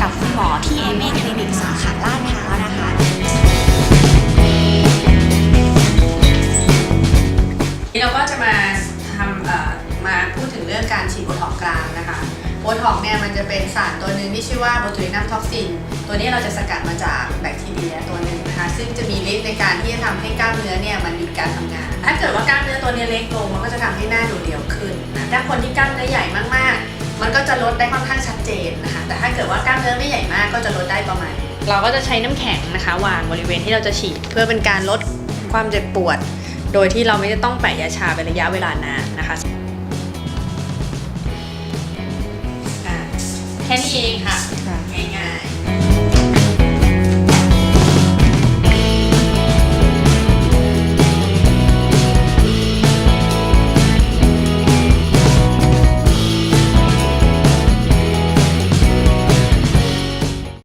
กับคุณหมอที่เอเมคลินิกสาขาลาดพร้าวนะคะ นี่เราก็จะมาทำเอ่อมาพูดถึงเรื่องการฉีดโบท็อกกรามนะคะ โบท็อกเนี่ยมันจะเป็นสารตัวหนึ่งที่ชื่อว่าโบทูลินัมท็อกซิน ตัวนี้เราจะสกัดมาจากแบคทีเรียตัวหนึ่งนะคะ ซึ่งจะมีฤทธิ์ในการที่จะทำให้กล้ามเนื้อเนี่ยมันหยุดการทำงาน ถ้าเกิดว่ากล้ามเนื้อตัวเนี้เล็กลงมันก็จะทำให้หน้าดูเรียวขึ้นนะถ้าคนที่กล้ามเนื้อใหญ่มากๆ มันก็จะลดได้ค่อนข้างชัดเจนนะคะ แต่ถ้าเกิดว่ากล้ามเนื้อไม่ใหญ่มากก็จะลดได้ประมาณเราก็จะใช้น้ำแข็งนะคะวางบริเวณที่เราจะฉีด เพื่อเป็นการลดความเจ็บปวด โดยที่เราไม่ได้ต้องแปะยาชาเป็นระยะเวลานานนะคะอ่าแค่นี้เองค่ะ